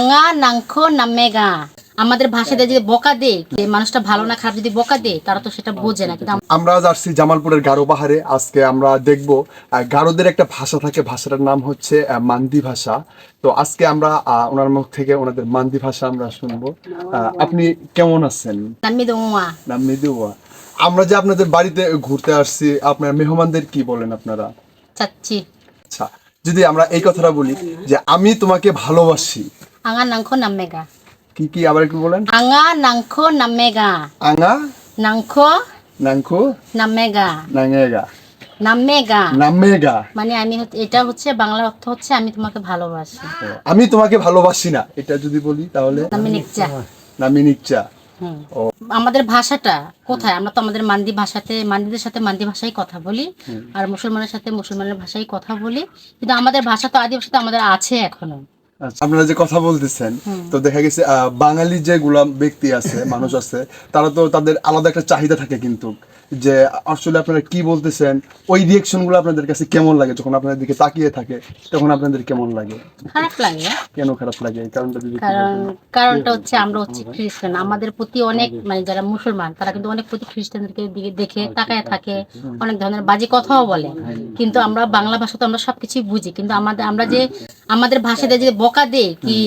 আঙা নাংখ নামেগা। আমাদের ভাষাতে যদি বকা দে যে মানুষটা ভালো না খারাপ যদি বকা দে তারা তো সেটা বোঝে না। কিন্তু আমরা আজ আসছি জামালপুরের গারো পাহাড়ে। আজকে আমরা দেখব গারোদের একটা ভাষা থাকে। ভাষাটার নাম হচ্ছে মান্দি ভাষা। তো আজকে আমরা ওনার মুখ থেকে ওনাদের মান্দি ভাষা আমরা শুনব। আপনি কেমন আছেন? আমরা যে আপনাদের বাড়িতে ঘুরতে আসছি আপনার মেহমানদের কি বলেন আপনারা? চাচ্ছি। আচ্ছা যদি আমরা এই কথাটা বলি যে আমি তোমাকে ভালোবাসি আঙা নাংখ নামেগা কি কি আবার একটু বলেন আঙা নাংখ নামেগা আঙা নাংখ নাংকু নামেগা নামেগা নামেগা মানে আমি এটা হচ্ছে বাংলা অর্থ হচ্ছে আমি তোমাকে ভালোবাসি। আমি তোমাকে ভালোবাসি না। এটা যদি বলি তাহলে? আমাদের ভাষাটা কোথায়? আমরা তো আমাদের মান্দি ভাষাতে মান্দিদের সাথে মান্দি ভাষায় কথা বলি আর মুসলমানের সাথে মুসলমানের ভাষায় কথা বলি। কিন্তু আমাদের ভাষা তো আদিবাসী তো আমাদের আছে এখনও। আপনারা যে কথা বলতেছেন তো দেখা গেছে আহ, বাঙালি যে গুলাম ব্যক্তি আছে মানুষ আছে তারা তো তাদের আলাদা একটা চাহিদা থাকে কিন্তু। যে আসলে আপনারা কি বলতেছেন ওই রিয়েকশনগুলো আপনাদের কাছে কেমন লাগে? যখন আপনাদের দিকে তাকিয়ে থাকে তখন আপনাদের কেমন লাগে? খারাপ লাগে। কেন খারাপ লাগে? এই কারণটা যদি কারণ কারণটা হচ্ছে আমরা হচ্ছে খ্রিস্টান। আমাদের প্রতি অনেক মানে যারা মুসলমান তারা কিন্তু অনেক প্রতি খ্রিস্টানদেরকে দিকে দেখে তাকায় থাকে অনেক ধরনের বাজে কথাও বলে। কিন্তু আমরা বাংলা ভাষা তো আমরা সবকিছুই বুঝি। কিন্তু আমাদের আমরা যে আমাদের ভাষাতে যে বকা দে কি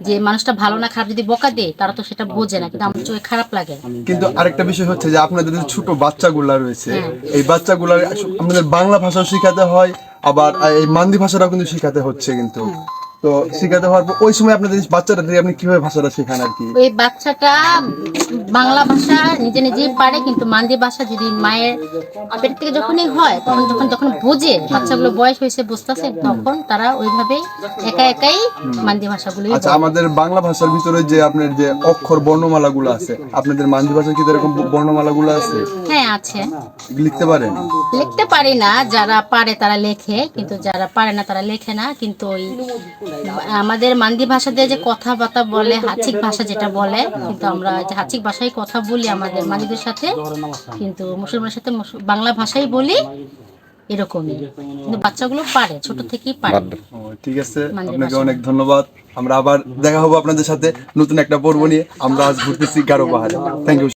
যে মানুষটা ভালো না খারাপ যদি বকা দেয় তারা তো সেটা বোঝে না কিন্তু আমার চোখে খারাপ লাগে। কিন্তু আরেকটা বিষয় হচ্ছে যে আপনাদের যে ছোট বাচ্চাগুলা রয়েছে হ্যাঁ। এই বাচ্চাগুলার আমাদের বাংলা ভাষাও শেখাতে হয় আবার এই মান্দি ভাষাটাও কিন্তু শেখাতে হচ্ছে কিন্তু। তো শেখাতে হওয়ার পর ওই সময় আপনাদের বাচ্চাটা আপনি কীভাবে ভাষাটা শেখান আর কি? ওই বাচ্চাটা বাংলা ভাষা নিজে নিজেই পারে কিন্তু মান্দি ভাষা যদি মায়ের পেট থেকে যখনই হয় তখন যখন যখন বোঝে বাচ্চাগুলো বয়স হয়েছে বুঝতেছে তখন তারা ওইভাবেই একা একাই মান্দি ভাষাগুলোই আচ্ছা আমাদের বাংলা ভাষার ভিতরে যে আপনার যে অক্ষর বর্ণমালা গুলো আছে আপনাদের মান্দি ভাষার কি এরকম বর্ণমালা গুলো আছে? হ্যাঁ আছে। লিখতে পারেন? লিখতে পারি না যারা পারে তারা লেখে কিন্তু যারা পারে না তারা লেখে না কিন্তু ওই আমাদের মান্দি ভাষাতে যে কথাবার্তা বলে হাচিক ভাষা যেটা বলে কিন্তু আমরা যে হাচিক ভাষায় কথা বলি আমাদের মান্দিদের সাথে কিন্তু মুসলমানের সাথে বাংলা ভাষাই বলি এরকমই। কিন্তু বাচ্চাগুলো পারে ছোট থেকেই পারে। ঠিক আছে আপনাকে অনেক ধন্যবাদ। আমরা আবার দেখা হব আপনাদের সাথে নতুন একটা পর্ব নিয়ে। আমরা আজ ঘুরতেছি গারো পাহাড়ে। Thank you